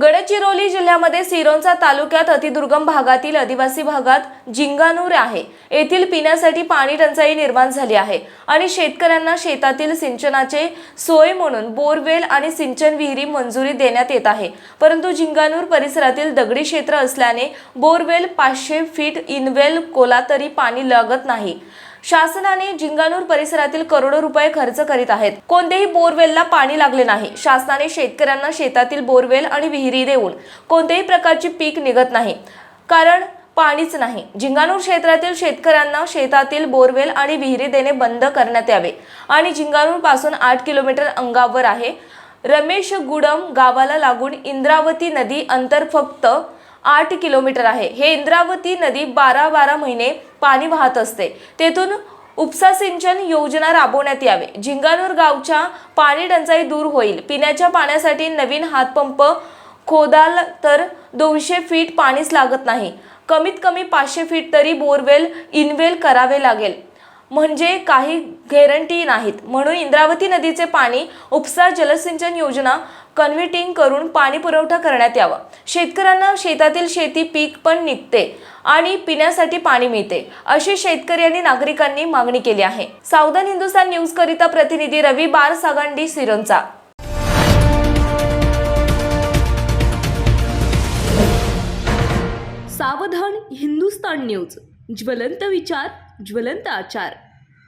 गडचिरोली जिल्ह्यामध्ये सिरोंचा तालुक्यात अतिदुर्गम भागातील आदिवासी भागात जिंगानूर आहे. येथील पिण्यासाठी पाणी टंचाई निर्माण झाली आहे आणि शेतकऱ्यांना शेतातील सिंचनाचे सोय म्हणून बोरवेल आणि सिंचन विहिरी मंजुरी देण्यात येत आहे. परंतु जिंगानूर परिसरातील दगडी क्षेत्र असल्याने बोरवेल पाचशे फीट इनवेल कोला तरी पाणी लागत नाही. शासनाने जिंगानूर परिसरातील करोडो रुपये खर्च करीत आहेत. कोणत्याही बोरवेलला पाणी लागले नाही. शासनाने शेतकऱ्यांना शेतातील बोरवेल आणि विहिरी देऊन कोणत्याही प्रकारचे पीक निघत नाही. कारण पाणीच नाही. जिंगानूर क्षेत्रातील शेतकऱ्यांना शेतातील बोरवेल आणि विहिरी देणे बंद करण्यात यावे. आणि जिंगानूरपासून आठ किलोमीटर अंगावर आहे. रमेश गुडम गावाला लागून इंद्रावती नदी अंतर फक्त आठ किलोमीटर आहे. हे इंद्रावती नदी बारा बारा महिने पाणी वाहत असते. तेथून उपसा सिंचन योजना राबवण्यात यावे. झिंगानूर गावच्या पाणी टंचाई दूर होईल. पिण्याच्या पाण्यासाठी नवीन हातपंप खोदाल तर दोनशे फीट पाणीच लागत नाही. कमीत कमी पाचशे फीट तरी बोरवेल इनवेल करावे लागेल. म्हणजे काही गॅरंटी नाहीत. म्हणून इंद्रावती नदीचे पाणी उपसा जलसिंचन योजना कन्व्हिटिंग करून पाणी पुरवठा करण्यात यावा. शेतकऱ्यांना शेतातील शेती पीक पण निघते आणि पिण्यासाठी पाणी मिळते अशी शेतकरी आणि नागरिकांनी मागणी केली आहे. सावधान हिंदुस्तान न्यूज करिता प्रतिनिधी रवी बार सागांडी सिरोंचा. सावधान हिंदुस्तान न्यूज ज्वलंत विचार ज्वलंत आचार.